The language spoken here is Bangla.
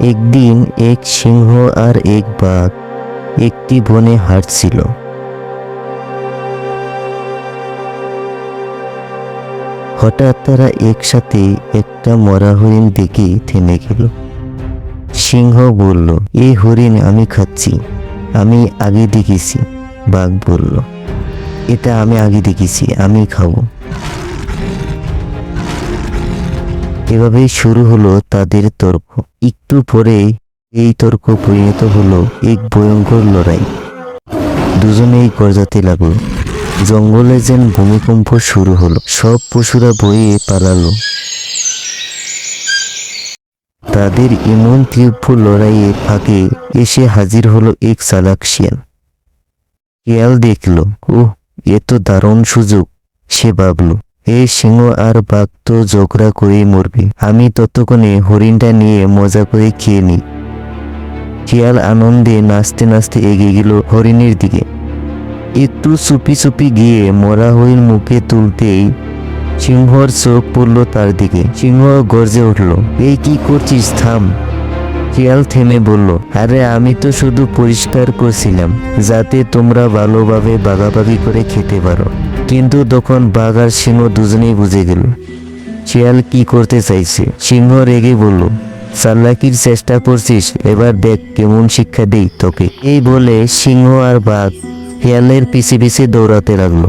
একদিন এক সিংহ আর এক বাঘ একটি বনে হাঁটছিল। হঠাৎ তারা একসাথে একটা মরা হরিণ দেখে থেমে গেল। সিংহ বলল এই হরিণ আমি খাচ্ছি, আমি আগে দেখেছি বাঘ বলল। এটা আমি আগে দেখেছি, আমি খাব। এভাবেই শুরু হলো তাদের তর্ক। একটু পরে এই তর্ক পরিণত হলো এক ভয়ঙ্কর লড়াই। দুজনেই গর্জাতে লাগল। জঙ্গলে যেন ভূমিকম্প শুরু হলো। সব পশুরা বয়ে পালালো। তাদের এমন তীব্র লড়াইয়ে ফাঁকে এসে হাজির হলো এক চালাক শিয়াল। শিয়াল দেখল ও এ তো দারুণ সুযোগ। সে ভাবলো এই সিংহ আর বাঘ, তো ঝগড়া করেই মরবে। আমি ততক্ষণে হরিণটা নিয়ে মজা করে খেয়ে নিই। শিয়াল আনন্দে নাচতে নাচতে এগিয়ে গেল হরিণের দিকে। একটু চুপি চুপি গিয়ে মরা হরিণ মুখে তুলতেই সিংহর চোখ পড়ল তার দিকে। সিংহ গর্জে উঠল এই কি করছিস? থাম। শিয়াল থেমে বলল, আরে আমি তো শুধু পরিষ্কার করছিলাম, যাতে তোমরা ভালোভাবে বাগাবাগি করে খেতে পারো। কিন্তু তখন বাঘ আর সিংহ দুজনেই বুঝে গেল শিয়াল কি করতে চাইছে। সিংহ রেগে বলল চাল্লাকির চেষ্টা করছিস? এবার দেখ কেমন শিক্ষা দেই তোকে। এই বলে সিংহ আর বাঘ শিয়ালের পিছে পিছে দৌড়াতে লাগল।